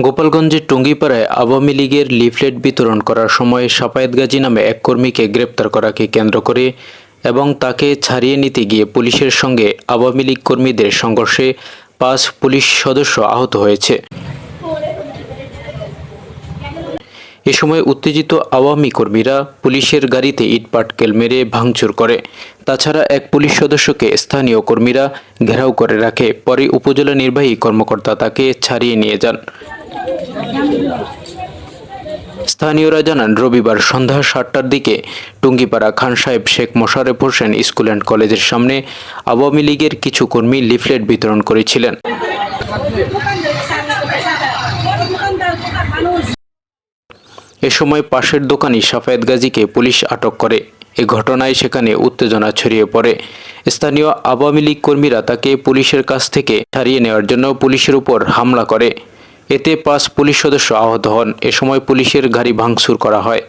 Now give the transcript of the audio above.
গোপালগঞ্জের টুঙ্গিপাড়ায় আওয়ামী লীগের লিফলেট বিতরণ করার সময় সাপায়েত গাজী নামে এক কর্মীকে গ্রেপ্তার করাকে কেন্দ্র করে এবং তাকে ছাড়িয়ে নিতে গিয়ে পুলিশের সঙ্গে আওয়ামী লীগ কর্মীদের সংঘর্ষে পাঁচ পুলিশ সদস্য আহত হয়েছে। এ সময় উত্তেজিত আওয়ামী কর্মীরা পুলিশের গাড়িতে ইটপাটকেল মেরে ভাঙচুর করে। তাছাড়া এক পুলিশ সদস্যকে স্থানীয় কর্মীরা ঘেরাও করে রাখে। পরে উপজেলা নির্বাহী কর্মকর্তা তাকে ছাড়িয়ে নিয়ে যান। স্থানীয়রা জানান, রবিবার সন্ধ্যা সাতটার দিকে টুঙ্গিপাড়া খান সাহেব শেখ মোশারেফ হোসেন স্কুল অ্যান্ড কলেজের সামনে আওয়ামী লীগের কিছু কর্মী লিফলেট বিতরণ করেছিলেন। এ সময় পাশের দোকানি সাফায়েত গাজীকে পুলিশ আটক করে। এ ঘটনায় সেখানে উত্তেজনা ছড়িয়ে পড়ে। স্থানীয় আওয়ামী লীগ কর্মীরা তাকে পুলিশের কাছ থেকে ছাড়িয়ে নেওয়ার জন্য পুলিশের উপর হামলা করে। এতে পাঁচ পুলিশ সদস্য আহত হন। এ সময় পুলিশের গাড়ি ভাঙচুর করা হয়।